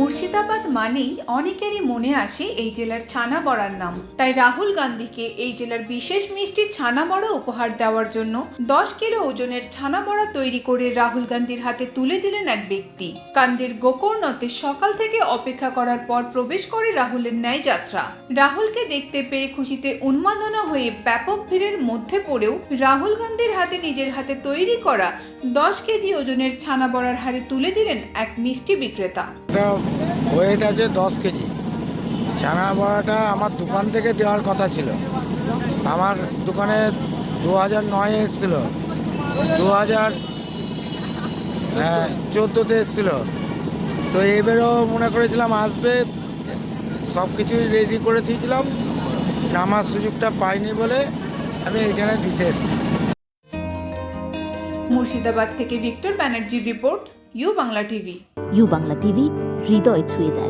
মুর্শিদাবাদ মানেই অনেকেরই মনে আসে এই জেলার ছানা বড়ার নাম। তাই রাহুল গান্ধীকে এই জেলার বিশেষ মিষ্টি ছানা বড়া উপহার দেওয়ার জন্য দশ কিলো ওজনের ছানা বড়া তৈরি করে রাহুল গান্ধীর হাতে তুলে দিলেন এক ব্যক্তি। কান্দির গোকর্ণতে সকাল থেকে অপেক্ষা করার পর প্রবেশ করে রাহুলের ন্যায় যাত্রা। রাহুলকে দেখতে পেয়ে খুশিতে উন্মাদনা হয়ে ব্যাপক ভিড়ের মধ্যে পড়েও রাহুল গান্ধীর হাতে নিজের হাতে তৈরি করা দশ কেজি ওজনের ছানা বড়ার হারে তুলে দিলেন এক মিষ্টি বিক্রেতা। এটা ওয়েট আছে দশ কেজি। ছানা বড়াটা আমার দোকান থেকে দেওয়ার কথা ছিল। আমার দোকানে দু হাজার নয় এসেছিল। দু হাজার হ্যাঁ, চোদ্দোতে এসেছিল। তো এবারেও মনে করেছিলাম আসবে সব কিছুই রেডি করে দিয়েছিলাম। নামার সুযোগটা পাইনি বলে আমি এখানে দিতে এসেছি। মুর্শিদাবাদ থেকে ভিক্টর ব্যানার্জির report U Bangla TV. U Bangla TV হৃদয় ছুঁয়ে যায়।